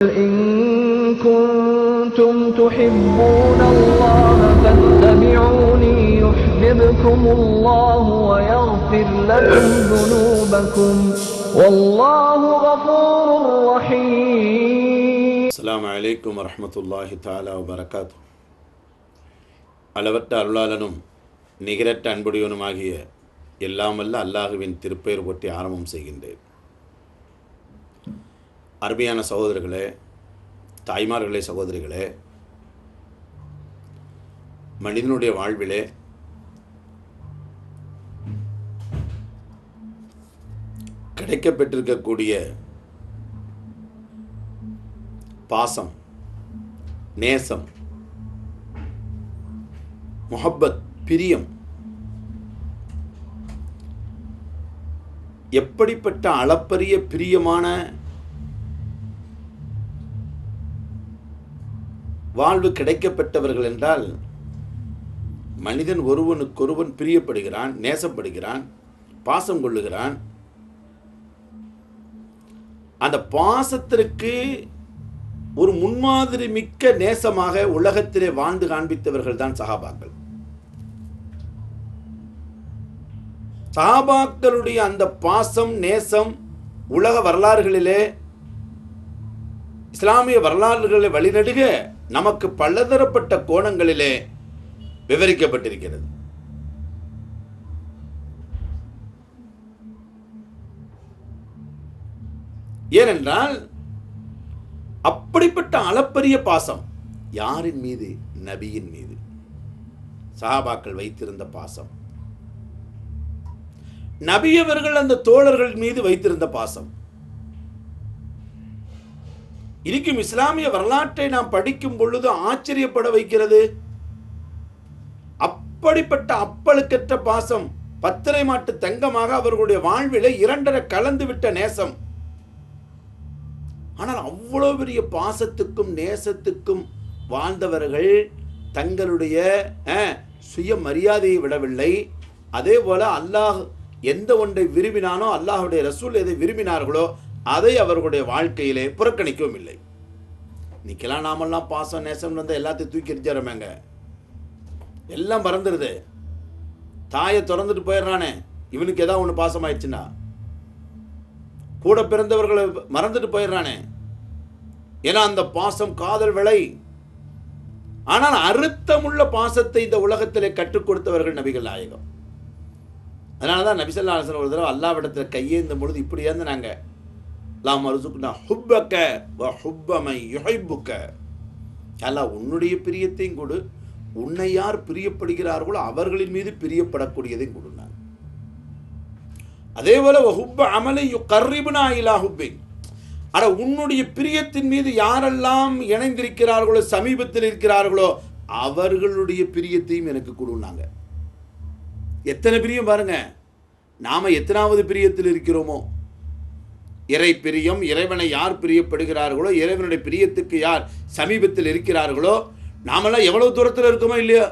إن كنتم تحبون الله فاتبعوني يحببكم الله ويغفر لكم ذنوبكم والله غفور رحيم அஸ்ஸலாமு அலைக்கும் வரஹ்மத்துல்லாஹி தாலா வபரகாத்து அளவற்ற அருளாளனும் நிகரற்ற அன்புடையவனுமாகிய எல்லாமல்ல அல்லாஹுவின் திருப்பெயர் பற்றி ஆரம்பம் செய்கின்றேன் அருமையான சகோதரர்களே தாய்மார்களே சகோதரிகளே மனிதனுடைய வாழ்விலே கிடைக்கப்பெற்றிருக்கக்கூடிய பாசம் நேசம் முஹப்பத் பிரியம் எப்படிப்பட்ட அளப்பரிய பிரியமான வாழ்வு கிடைக்கப்பெற்றவர்கள் என்றால் மனிதன் ஒருவனுக்கொருவன் பிரியப்படுகிறான் நேசப்படுகிறான் பாசம் கொள்ளுகிறான். அந்த பாசத்திற்கு ஒரு முன்மாதிரி மிக்க நேசமாக உலகத்திலே வாழ்ந்து காண்பித்தவர்கள் தான் சஹாபாக்கள் சஹாபாக்களுடைய அந்த பாசம் நேசம் உலக வரலாறுகளிலே இஸ்லாமிய வரலாறுகளை வழிநடுக நமக்கு பலதரப்பட்ட கோணங்களிலே விவரிக்கப்பட்டிருக்கிறது. ஏனென்றால் அப்படிப்பட்ட அளப்பரிய பாசம் யாரின் மீது? நபியின் மீது. சஹாபாக்கள் வைத்திருந்த பாசம். நபியவர்கள் அந்த தோழர்கள் மீது வைத்திருந்த பாசம். இருக்கும் இஸ்லாமிய வரலாற்றை நாம் படிக்கும் பொழுது ஆச்சரியப்பட வைக்கிறது. அப்படிப்பட்ட அப்பழுக்கற்ற பாசம் பத்திரை மாட்டு தங்கமாக அவர்களுடைய வாழ்விலே இரண்டரை கலந்து விட்ட நேசம். ஆனால் அவ்வளோ பெரிய பாசத்துக்கும் நேசத்துக்கும் வாழ்ந்தவர்கள் தங்களுடைய அஹ், சுய மரியாதையை விடவில்லை. அதே போல அல்லாஹ் எந்த ஒன்றை விரும்பினானோ அல்லாஹுடைய ரசூல் எதை விரும்பினார்களோ அதை அவர்களுடைய வாழ்க்கையிலே புறக்கணிக்கவும் இல்லை. இன்னைக்கெல்லாம் நாமெல்லாம் பாசம் நேசம் வந்து எல்லாத்தையும் தூக்கி எரிஞ்சிடறமேங்க எல்லாம் மறந்துடுது தாயை திறந்துட்டு போயிடுறானே. இவனுக்கு ஏதாவது ஒன்று பாசம் ஆயிடுச்சுன்னா கூட பிறந்தவர்களை மறந்துட்டு போயிடுறானே. ஏன்னா அந்த பாசம் காதல் விலை. ஆனால் அறுத்தமுள்ள பாசத்தை இந்த உலகத்திலே கற்றுக் கொடுத்தவர்கள் நபிகள் நாயகம். அதனால தான் நபிசல்லா ஒரு தடவை அல்லாவிடத்தில் கையேந்தும் பொழுது இப்படி ஏந்தினாங்க லாம் அருசுக்குனா ஹுப்பக்க வ ஹுப்பமை யுஹைப்புக்க அல்லா உன்னுடைய பிரியத்தையும் கொடு. உன்னை யார் பிரியப்படுகிறார்களோ அவர்களின் மீது பிரியப்படக்கூடியதையும் கொடுனாங்க அதே போல ஹுப்ப அமலை கர்ரிபுனா இலா ஹுப்பை ஆனால் உன்னுடைய பிரியத்தின் மீது யாரெல்லாம் இணைந்திருக்கிறார்களோ சமீபத்தில் இருக்கிறார்களோ அவர்களுடைய பிரியத்தையும் எனக்கு கொடுனாங்க. எத்தனை பிரியம் பாருங்க. நாம எத்தனாவது பிரியத்தில் இருக்கிறோமோ இறை பிரியம் இறைவனை யார் பிரியப்படுகிறார்களோ இறைவனுடைய பிரியத்துக்கு யார் சமீபத்தில் இருக்கிறார்களோ நாமெல்லாம் எவ்வளவு தூரத்தில் இருக்கோமோ இல்லையோ?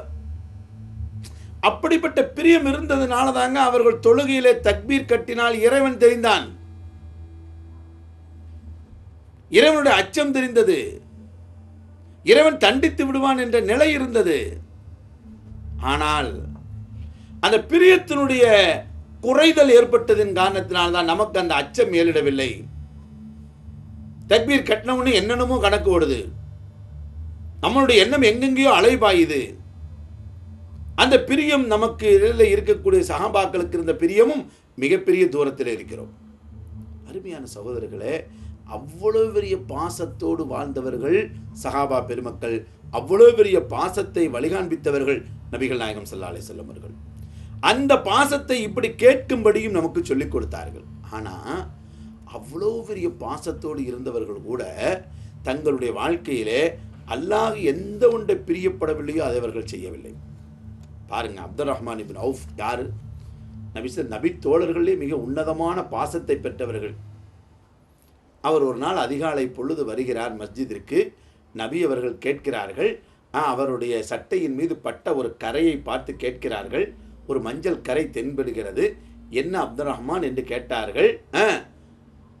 அப்படிப்பட்ட பிரியம் இருந்ததுனால தாங்க அவர்கள் தொழுகையிலே தக்பீர் கட்டினால் இறைவன் தெரிந்தான். இறைவனுடைய அச்சம் தெரிந்தது. இறைவன் தண்டித்து விடுவான் என்ற நிலை இருந்தது. ஆனால் அந்த பிரியத்தினுடைய குறைதல் ஏற்பட்டதின் காரணத்தினால்தான் நமக்கு அந்த அச்சம் மேலிடவில்லை தக்பீர் கட்டினவுன்னு என்னென்னமோ கணக்கு ஓடுது. நம்மளுடைய எண்ணம் எங்கெங்கேயோ அலைபாயுது. அந்த பிரியம் நமக்கு இதில் இருக்கக்கூடிய சகாபாக்களுக்கு இருந்த பிரியமும் மிகப்பெரிய தூரத்தில் இருக்கிறோம். அருமையான சகோதரர்களே அவ்வளோ பெரிய பாசத்தோடு வாழ்ந்தவர்கள் சஹாபா பெருமக்கள் அவ்வளோ பெரிய பாசத்தை வழிகாண்பித்தவர்கள் நபிகள் நாயகம் ஸல்லல்லாஹு அலைஹி அவர்கள். அந்த பாசத்தை இப்படி கேட்கும்படியும் நமக்கு சொல்லிக் கொடுத்தார்கள். ஆனால் அவ்வளோ பெரிய பாசத்தோடு இருந்தவர்கள் கூட தங்களுடைய வாழ்க்கையிலே அல்லாஹ் எந்த ஒன்றை பிரியப்படவில்லையோ அதை அவர்கள் செய்யவில்லை. பாருங்கள் அப்துல் ரஹ்மான் இபின் அவுஃப் யார்? நபிச நபி தோழர்களே மிக உன்னதமான பாசத்தை பெற்றவர்கள். அவர் ஒரு நாள் அதிகாலை பொழுது வருகிறார் மஸ்ஜிதிற்கு. நபி அவர்கள் கேட்கிறார்கள். அவருடைய சட்டையின் மீது பட்ட ஒரு கரையை பார்த்து கேட்கிறார்கள். ஒரு மஞ்சள் கரை தென்படுகிறது. என்ன அப்துல் ரஹ்மான் என்று கேட்டார்கள்? ஆ,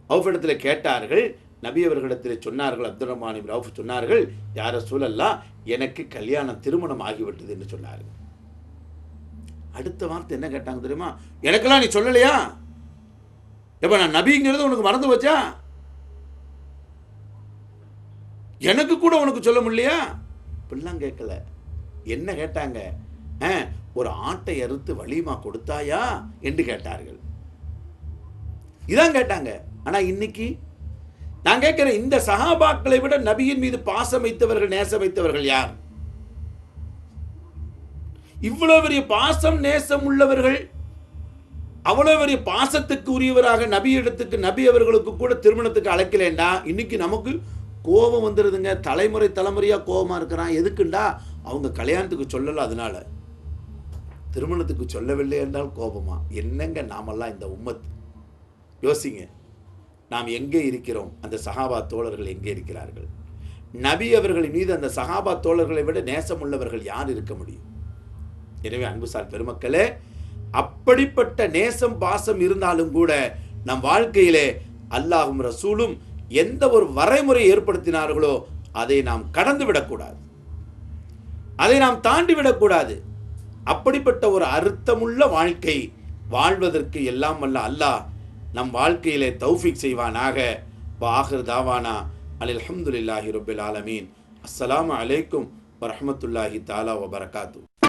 அவுஃபிடத்தில் கேட்டார்கள். நபி அவர்களிடத்தில் சொன்னார்கள் அப்துல் ரஹ்மான் ரவுஃப் சொன்னார்கள் யார சூழல்லா எனக்கு கல்யாணம் திருமணம் ஆகிவிட்டது என்று சொன்னார்கள். அடுத்த வார்த்தை என்ன கேட்டாங்க தெரியுமா? எனக்கெல்லாம் நீ சொல்லலையா? எப்ப நான் நபிங்கிறது உனக்கு மறந்து வச்சா எனக்கு கூட உனக்கு சொல்ல முடியலையா? இப்படிலாம் கேட்கல. என்ன கேட்டாங்க? ஆ, ஒரு ஆட்டை அறுத்து வலிமா கொடுத்தாயா? என்று கேட்டார்கள். இதான் கேட்டாங்க. ஆனால் இன்னைக்கு நான் கேட்கிறேன் இந்த சஹாபாக்களை விட நபியின் மீது பாசம் வைத்தவர்கள் நேசம் வைத்தவர்கள் யார்? இவ்வளவு பெரிய பாசம் நேசம் உள்ளவர்கள் அவ்வளவு பெரிய பாசத்துக்கு உரியவராக நபி இடத்துக்கு நபி அவர்களுக்கு கூட திருமணத்துக்கு அழைக்கலேண்டா இன்னைக்கு நமக்கு கோபம் வந்துடுதுங்க தலைமுறை தலைமுறையாக கோபமாக இருக்கிறான். எதுக்குண்டா? அவங்க கல்யாணத்துக்கு சொல்லலை அதனால. திருமணத்துக்கு சொல்லவில்லை என்றால் கோபமா? என்னங்க நாமெல்லாம் இந்த உம்மத்? யோசிங்க. நாம் எங்கே இருக்கிறோம்? அந்த சஹாபா தோழர்கள் எங்கே இருக்கிறார்கள்? நபி அவர்களின் மீது அந்த சஹாபா தோழர்களை விட நேசம் உள்ளவர்கள் யார் இருக்க முடியும்? எனவே அன்புசார் பெருமக்களே அப்படிப்பட்ட நேசம் பாசம் இருந்தாலும் கூட நம் வாழ்க்கையிலே அல்லாஹும் ரசூலும் எந்த ஒரு வரைமுறை ஏற்படுத்தினார்களோ அதை நாம் கடந்து விடக்கூடாது அதை நாம் தாண்டி விடக்கூடாது அப்படிப்பட்ட ஒரு அர்த்தமுள்ள வாழ்க்கை வாழ்வதற்கு எல்லாம் வல்ல அல்லாஹ் நம் வாழ்க்கையிலே தௌஃபிக் செய்வானாக. வாஹிர் தாவானா. அலில் அல்ஹம்துலில்லாஹி ரபுல் ஆலமீன். அஸ்லாம் அலைக்கும் வரமத்துல்லாஹி தாலா வபரகாத்து.